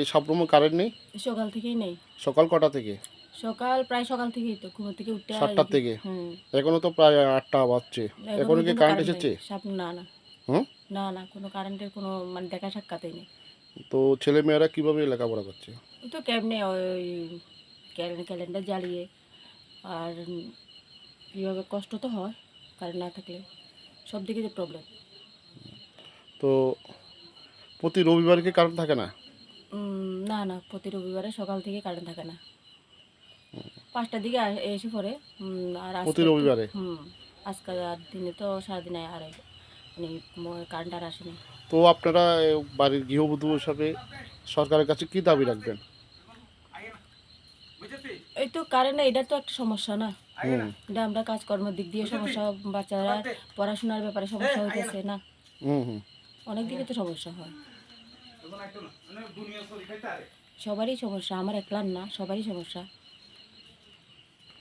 এই সবরকম কারেন্ট নেই? সকাল থেকেই নেই। সকাল কটা থেকে? সকাল প্রায় সকাল থেকেই তো ঘুম থেকে উঠতে সাতটার থেকে? এখনও তো প্রায় আটটা বাজছে। এখনও কি কারেন্ট এসেছে? না না। হুম? না না কোনো কারেন্টের কোনো মানে দেখা সাক্ষাৎই নেই। তো ছেলে মেয়েরা কীভাবে লেখাপড়া করছে? তো কেমনে ওই ক্যালেন্ডার ক্যালেন্ডার জ্বালিয়ে আর কীভাবে কষ্ট তো হয় কারেন্ট না থাকলে। সব দিকে যে প্রবলেম তো প্রতি রবিবার কি কারেন্ট থাকে না? না না প্রতি রবিবারে সকাল থেকে কারেন্ট থাকে না। পাঁচটার দিকে এসে উম, আর প্রতি রবিবারে? হুম আজকাল আর দিনে তো সারাদিন আর মানে কারেন্ট আর আসেনি। তো আপনারা বাড়ির গৃহবধূ হিসাবে সরকারের কাছে কি দাবি রাখবেন? এই তো কারেন্ট এটা তো একটা সমস্যা না। এটা আমরা কাজকর্মের দিক দিয়ে সমস্যা বাচ্চারা পড়াশোনার ব্যাপারে সমস্যা হইতেছে না। হুম হুম। অনেক দিকে তো সমস্যা হয়। সবারই সমস্যা আমার একলার না সবারই সমস্যা।